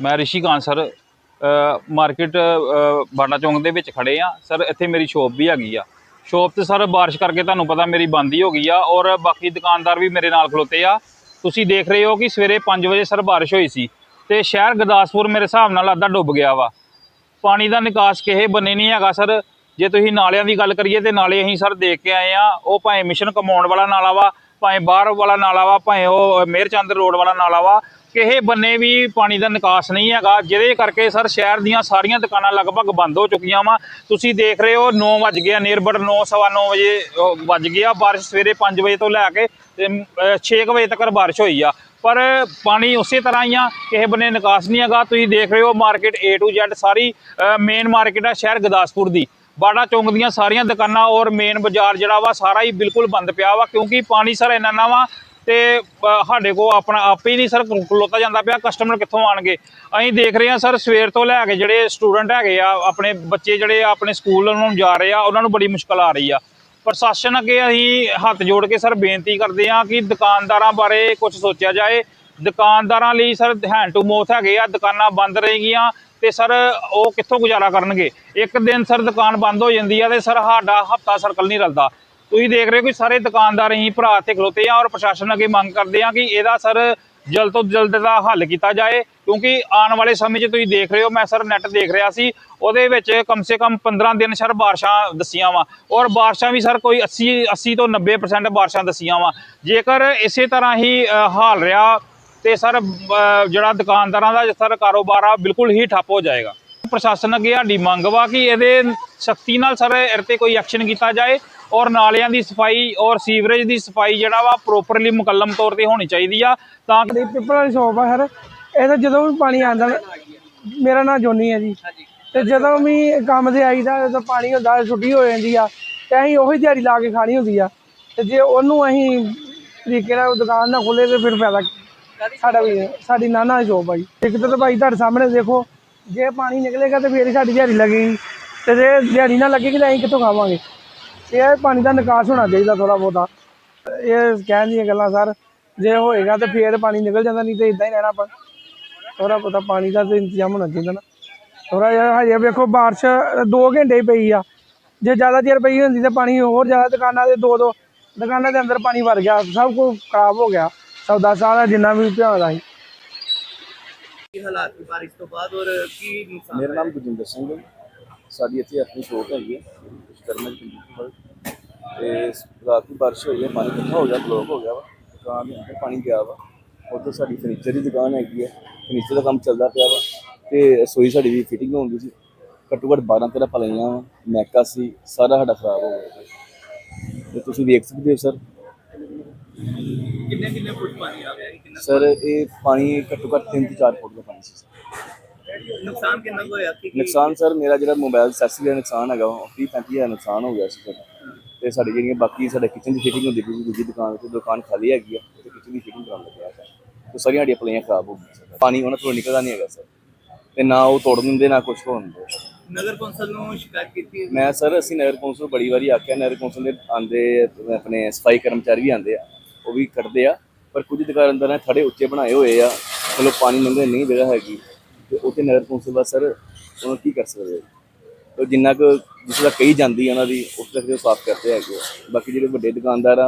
ਮੈਂ Rishi Kant sir market Bata Chowk ਦੇ ਵਿੱਚ ਖੜੇ ਆ ਸਰ, ਇੱਥੇ ਮੇਰੀ ਸ਼ੋਪ ਵੀ ਹੈਗੀ ਆ। ਸ਼ੋਪ ਤੇ ਸਰ, ਬਾਰਿਸ਼ ਕਰਕੇ ਤੁਹਾਨੂੰ ਪਤਾ ਮੇਰੀ ਬੰਦ ਹੀ ਹੋ ਗਈ ਆ ਔਰ ਬਾਕੀ ਦੁਕਾਨਦਾਰ ਵੀ ਮੇਰੇ ਨਾਲ ਖਲੋਤੇ ਆ। ਤੁਸੀਂ ਦੇਖ ਰਹੇ ਹੋ ਕਿ ਸਵੇਰੇ 5 ਵਜੇ ਸਰ ਬਾਰਿਸ਼ ਹੋਈ ਸੀ ਤੇ ਸ਼ਹਿਰ ਗੁਰਦਾਸਪੁਰ ਮੇਰੇ ਹਿਸਾਬ ਨਾਲ ਅੱਧਾ ਡੁੱਬ ਗਿਆ ਵਾ। ਪਾਣੀ ਦਾ ਨਿਕਾਸ ਕਿਸੇ ਬੰਨੇ ਨਹੀਂ ਹੈਗਾ ਸਰ। ਜੇ ਤੁਸੀਂ ਨਾਲਿਆਂ ਦੀ ਗੱਲ ਕਰੀਏ ਤੇ ਨਾਲੇ ਅਸੀਂ ਸਰ ਦੇਖ ਕੇ ਆਏ ਆ, ਉਹ ਭਾਵੇਂ ਮਿਸ਼ਨ ਕਮਾਉਣ ਵਾਲਾ ਨਾਲਾ ਵਾ, ਭਾਵੇਂ ਬਾਹਰ ਵਾਲਾ ਨਾਲਾ ਵਾ, ਭਾਵੇਂ ਉਹ ਮੇਰਚੰਦ ਰੋਡ ਵਾਲਾ ਨਾਲਾ ਵਾ ਕਿਸੇ ਬੰਨੇ ਵੀ ਪਾਣੀ ਦਾ ਨਿਕਾਸ ਨਹੀਂ ਹੈਗਾ, ਜਿਹਦੇ ਕਰਕੇ ਸਰ ਸ਼ਹਿਰ ਦੀਆਂ ਸਾਰੀਆਂ ਦੁਕਾਨਾਂ ਲਗਭਗ ਬੰਦ ਹੋ ਚੁੱਕੀਆਂ ਵਾ। ਤੁਸੀਂ ਦੇਖ ਰਹੇ ਹੋ 9 ਵਜ ਗਿਆ ਨੀਅਰਬਟ 9 ਸਵਾ 9 ਵਜੇ ਵੱਜ ਗਿਆ ਬਾਰਿਸ਼ ਸਵੇਰੇ 5 ਵਜੇ ਤੋਂ ਲੈ ਕੇ 6 ਵਜੇ ਤੱਕ ਬਾਰਿਸ਼ ਹੋਈ ਆ। ਪਰ ਪਾਣੀ ਉਸੇ ਤਰ੍ਹਾਂ ਹੀ ਆ ਕਿਸੇ ਬੰਨੇ ਨਿਕਾਸ ਨਹੀਂ ਹੈਗਾ। ਤੁਸੀਂ ਦੇਖ ਰਹੇ ਹੋ, ਮਾਰਕੀਟ A to Z ਸਾਰੀ ਮੇਨ ਮਾਰਕੀਟ ਆ ਸ਼ਹਿਰ ਗੁਰਦਾਸਪੁਰ ਦੀ। ਬਾੜਾ ਚੌਂਕ ਦੀਆਂ ਸਾਰੀਆਂ ਦੁਕਾਨਾਂ ਔਰ ਮੇਨ ਬਾਜ਼ਾਰ ਜਿਹੜਾ ਵਾ, ਸਾਰਾ ਹੀ ਬਿਲਕੁਲ ਬੰਦ ਪਿਆ ਵਾ, ਕਿਉਂਕਿ ਪਾਣੀ ਸਰ ਇੰਨਾ ਨਾ ਵਾ ਤੇ ਸਾਡੇ ਕੋ ਆਪਣਾ ਆਪੇ ਹੀ ਨਹੀਂ ਸਰ ਖਲੋਤਾ ਜਾਂਦਾ ਪਿਆ ਕਸਟਮਰ ਕਿੱਥੋਂ ਆਣਗੇ ਅਸੀਂ ਦੇਖ ਰਹੇ ਹਾਂ ਸਰ, ਸਵੇਰ ਤੋਂ ਲੈ ਕੇ ਜਿਹੜੇ ਸਟੂਡੈਂਟ ਹੈਗੇ ਆ, ਆਪਣੇ ਬੱਚੇ ਜਿਹੜੇ ਆਪਣੇ ਸਕੂਲ ਨੂੰ ਜਾ ਰਹੇ ਆ, ਉਹਨਾਂ ਨੂੰ ਬੜੀ ਮੁਸ਼ਕਲ ਆ ਰਹੀ ਆ। ਪ੍ਰਸ਼ਾਸਨ ਅੱਗੇ ਅਸੀਂ ਹੱਥ ਜੋੜ ਕੇ ਸਰ ਬੇਨਤੀ ਕਰਦੇ ਹਾਂ ਕਿ ਦੁਕਾਨਦਾਰਾਂ ਬਾਰੇ ਕੁਝ ਸੋਚਿਆ ਜਾਏ। ਦੁਕਾਨਦਾਰਾਂ ਲਈ ਸਰ ਹੈਂਡ ਟੂ ਮੋਥ ਹੈਗੇ ਆ, ਦੁਕਾਨਾਂ ਬੰਦ ਰਹੇਗੀਆਂ ਤੇ ਸਰ ਉਹ ਕਿੱਥੋਂ ਗੁਜ਼ਾਰਾ ਕਰਨਗੇ? ਇੱਕ ਦਿਨ ਸਰ ਦੁਕਾਨ ਬੰਦ ਹੋ ਜਾਂਦੀ ਆ ਤੇ ਸਰ ਸਾਡਾ ਹਫਤਾ ਸਰਕਲ ਨਹੀਂ ਰਲਦਾ। ਤੁਸੀਂ ਦੇਖ ਰਹੇ ਹੋ ਕਿ ਸਾਰੇ ਦੁਕਾਨਦਾਰ ਹੀ ਭਰਾ ਇੱਥੇ ਖਲੋਤੇ ਆ ਔਰ ਪ੍ਰਸ਼ਾਸਨ ਅੱਗੇ ਮੰਗ ਕਰਦੇ ਆ ਕਿ ਇਹਦਾ ਸਰ ਜਲਦ ਤੋਂ ਜਲਦ ਦਾ ਹੱਲ ਕੀਤਾ ਜਾਏ ਕਿਉਂਕਿ ਆਉਣ ਵਾਲੇ ਸਮੇਂ 'ਚ ਤੁਸੀਂ ਦੇਖ ਰਹੇ ਹੋ ਮੈਂ ਸਰ ਨੈਟ ਦੇਖ ਰਿਹਾ ਸੀ ਉਹਦੇ ਵਿੱਚ ਕਮ ਸੇ ਕਮ 15 ਦਿਨ ਸਰ ਬਾਰਿਸ਼ਾਂ ਦੱਸੀਆਂ ਵਾ ਔਰ ਬਾਰਿਸ਼ਾਂ ਵੀ ਸਰ ਕੋਈ 80 80 ਤੋਂ 90% ਬਾਰਿਸ਼ਾਂ ਦੱਸੀਆਂ ਵਾ। ਜੇਕਰ ਇਸੇ ਤਰ੍ਹਾਂ ਹੀ ਅ, ਹਾਲ ਰਿਹਾ ਤੇ ਸਰ ਜਿਹੜਾ ਦੁਕਾਨਦਾਰਾਂ ਦਾ ਸਰ ਕਾਰੋਬਾਰ ਆ ਬਿਲਕੁਲ ਹੀ ਠੱਪ ਹੋ ਜਾਏਗਾ। ਪ੍ਰਸ਼ਾਸਨ ਅੱਗੇ ਸਾਡੀ ਮੰਗ ਵਾ ਕਿ ਇਹਦੇ ਸਖਤੀ ਨਾਲ ਸਰ ਇਹਦੇ ਤੇ ਕੋਈ ਐਕਸ਼ਨ ਕੀਤਾ ਜਾਏ ਔਰ ਨਾਲਿਆਂ ਦੀ ਸਫ਼ਾਈ ਔਰ ਸੀਵਰੇਜ ਦੀ ਸਫ਼ਾਈ ਜਿਹੜਾ ਵਾ ਪ੍ਰੋਪਰਲੀ ਮੁਕੱਲਮ ਤੌਰ ਤੇ ਹੋਣੀ ਚਾਹੀਦੀ ਆ ਤਾਂ ਕਿ ਦੀ ਪਿੱਪਲ ਵਾਲੀ ਸ਼ੋਪ ਆ ਸਰ। ਇਹ ਤਾਂ ਜਦੋਂ ਵੀ ਪਾਣੀ ਆਉਂਦਾ ਮੇਰਾ ਨਾਮ ਜੋਨੀ ਹੈ ਜੀ। ਤੇ ਜਦੋਂ ਵੀ ਕੰਮ ਤੇ ਆਈਦਾ ਜਦੋਂ ਪਾਣੀ ਹੁੰਦਾ ਛੁੱਟੀ ਹੋ ਜਾਂਦੀ ਆ ਤੇ ਅਸੀਂ ਉਹੀ ਦਿਹਾੜੀ ਲਾ ਕੇ ਖਾਣੀ ਹੁੰਦੀ ਆ। ਤੇ ਜੇ ਉਹਨੂੰ ਅਸੀਂ ਤਰੀਕੇ ਨਾਲ ਦੁਕਾਨ ਨਾ ਖੋਲੇ ਤੇ ਫਿਰ ਫਾਇਦਾ ਸਾਡਾ ਵੀ ਸਾਡੀ ਨਾਨਾ ਸ਼ੋਪ ਆ ਜੀ। ਇੱਕ ਤਾਂ ਭਾਈ ਤੁਹਾਡੇ ਸਾਹਮਣੇ ਦੇਖੋ ਜੇ ਪਾਣੀ ਨਿਕਲੇਗਾ ਤੇ ਫੇਰ ਹੀ ਸਾਡੀ ਦਿਹਾੜੀ ਲੱਗੇਗੀ। ਤੇ ਜੇ ਦਿਹਾੜੀ ਨਾ ਲੱਗੇਗੀ ਤਾਂ ਅਸੀਂ ਕਿੱਥੋਂ ਖਾਵਾਂਗੇ? ਇਹ ਪਾਣੀ ਦਾ ਨਿਕਾਸ ਹੋਣਾ ਚਾਹੀਦਾ ਥੋੜਾ ਬਹੁਤਾ। ਇਹ ਕਹਿਣ ਦੀਆਂ ਗੱਲਾਂ ਸਰ ਜੇ ਹੋਏਗਾ ਤੇ ਫੇਰ ਪਾਣੀ ਨਿਕਲ ਜਾਂਦਾ ਨਹੀਂ ਤੇ ਇਦਾਂ ਹੀ ਰਹਿਣਾ ਆਪਾਂ। ਥੋੜਾ ਬਹੁਤਾ ਪਾਣੀ ਦਾ ਤੇ ਇੰਤਜ਼ਾਮ ਹੋਣਾ ਚਾਹੀਦਾ ਨਾ। ਥੋੜਾ ਜਿਹਾ ਹਜੇ ਵੇਖੋ ਬਾਰਿਸ਼ 2 ਘੰਟੇ ਹੀ ਪਈ ਆ। ਜੇ ਜ਼ਿਆਦਾ ਦੇਰ ਪਈ ਹੁੰਦੀ ਤੇ ਪਾਣੀ ਹੋਰ ਜ਼ਿਆਦਾ ਦੁਕਾਨਾਂ ਦੇ ਦੋ ਦੋ ਦੁਕਾਨਾਂ ਦੇ ਅੰਦਰ ਪਾਣੀ ਵੜ ਗਿਆ ਸਭ ਕੁਝ ਖਰਾਬ ਹੋ ਗਿਆ। ਸੌਦਾ ਸਾਰਾ ਜਿੰਨਾ ਵੀ ਭਿਆਉਂਦਾ ਸੀ। ਕੀ ਹਾਲਾਤ ਬਾਰਿਸ਼ ਤੋਂ ਬਾਅਦ ਔਰ ਕੀ ਨੁਕਸਾਨ ਮੇਰਾ ਨਾਮ ਗੁਰਜਿੰਦਰ ਸਿੰਘ ਹੈ। ਸਾਡੀ ਇੱਥੇ ਆਪਣੀ ਸ਼ੋਪ ਹੈਗੀ ਹੈ ਵਿਸ਼ਕਰਮਾ ਦੀ ਕੰਪਿਊਟਰ ਤੇ ਰਾਤ ਦੀ ਬਾਰਿਸ਼ ਹੋਈ ਹੈ ਪਾਣੀ ਇਕੱਠਾ ਹੋ ਗਿਆ ਬਲੌਕ ਹੋ ਗਿਆ ਵਾ। ਦੁਕਾਨ ਦੇ ਅੰਦਰ ਪਾਣੀ ਗਿਆ ਵਾ। ਉੱਧਰ ਸਾਡੀ ਫਰਨੀਚਰ ਦੀ ਦੁਕਾਨ ਹੈਗੀ ਹੈ ਫਰਨੀਚਰ ਦਾ ਕੰਮ ਚੱਲਦਾ ਪਿਆ ਵਾ। ਤੇ ਰਸੋਈ ਸਾਡੀ ਦੀ ਫਿਟਿੰਗ ਹੁੰਦੀ ਸੀ। ਘੱਟੋ ਘੱਟ 12 13 ਪਲਾਈਆਂ ਵਾ ਮੈਕਾ ਸੀ ਸਾਰਾ ਸਾਡਾ ਖਰਾਬ ਹੋ ਗਿਆ ਜੀ। ਤੇ ਤੁਸੀਂ ਦੇਖ ਸਕਦੇ ਹੋ ਸਰ। ਕਿੰਨੇ ਕਿੰਨੇ ਫੁੱਟ ਪਾਣੀ ਆ ਗਿਆ ਜੀ? ਕਿੰਨਾ ਸਰ ਇਹ ਪਾਣੀ ਘੱਟੋ ਘੱਟ 3 ਤੋਂ 4 ਫੁੱਟ ਦਾ ਪਾਣੀ ਸੀ ਸਰ। ਨੁਕਸਾਨ ਕਿੰਨਾ ਕੁ ਹੋਇਆ? ਕੀ ਕੀ- ਨੁਕਸਾਨ ਸਰ ਮੇਰਾ ਜਿਹੜਾ ਮੋਬਾਈਲ ਸੈਸੀ ਦਾ ਨੁਕਸਾਨ ਹੈਗਾ ਉਹ 30 35 ਹਜ਼ਾਰ ਨੁਕਸਾਨ ਹੋ ਗਿਆ ਸੀ ਸਰ। ਤੇ ਸਾਡੀ ਜਿਹੜੀਆਂ ਬਾਕੀ ਸਾਡੇ ਕਿਚਨ ਦੀ ਫਿਟਿੰਗ ਹੁੰਦੀ ਸੀ ਦੂਜੀ ਦੁਕਾਨ ਤੇ ਦੁਕਾਨ ਖਾਲੀ ਹੈਗੀ ਆ ਤੇ ਕਿਚਨ ਦੀ ਫਿਟਿੰਗ ਕਰਾਉਣ ਲੱਗਿਆ ਸਰ। ਤੇ ਸਾਰੀਆਂ ਸਾਡੀਆਂ ਪਲਾਈਆਂ ਖਰਾਬ ਹੋ ਗਈਆਂ ਸਰ। ਪਾਣੀ ਉਹਨਾਂ ਤੋਂ ਨਿਕਲਦਾ ਨਹੀਂ ਹੈਗਾ ਸਰ। ਤੇ ਨਾ ਉਹ ਤੋੜ ਦਿੰਦੇ ਨਾ ਕੁਝ ਹੋਣ ਦਿੰਦੇ। ਨਗਰ ਕੌਂਸਲ ਨੂੰ ਸ਼ਿਕਾਇਤ ਕੀਤੀ ਹੈ? ਮੈਂ ਸਰ ਅਸੀਂ ਨਗਰ ਕੌਂਸਲ ਨੂੰ ਬੜੀ ਵਾਰੀ ਆਖਿਆ ਨਗਰ ਕੌਂਸਲ ਦੇ ਆਂਦੇ ਆਪਣੇ ਸਫ਼ਾਈ ਕਰਮਚਾਰੀ ਵੀ ਆਂਦੇ ਆ ਉਹ ਵੀ ਕੱਢਦੇ ਆ। ਪਰ ਕੁਝ ਦੁਕਾਨਦਾਰਾਂ ਨੇ ਥੜੇ ਉੱਚੇ ਬਣਾਏ ਹੋਏ ਆ ਚਲੋ ਪਾਣੀ ਲੰਘਣ ਨਹੀਂ ਜਗ੍ਹਾ ਹੈਗੀ। ਤੇ ਉੱਥੇ ਨਗਰ ਕੌਂਸਲ ਦਾ ਸਰ, ਉਹਨਾਂ ਕੀ ਕਰ ਸਕਦੇ ਤੇ ਜਿੰਨਾ ਕੁ, ਜਿਸ ਦਾ ਕਹੀ ਜਾਂਦੀ ਆ ਉਹਨਾਂ ਦੀ ਉਸ ਤੱਕ ਉਹ ਸਾਫ਼ ਕਰਦੇ ਹੈਗੇ ਆ। ਬਾਕੀ ਜਿਹੜੇ ਵੱਡੇ ਦੁਕਾਨਦਾਰ ਆ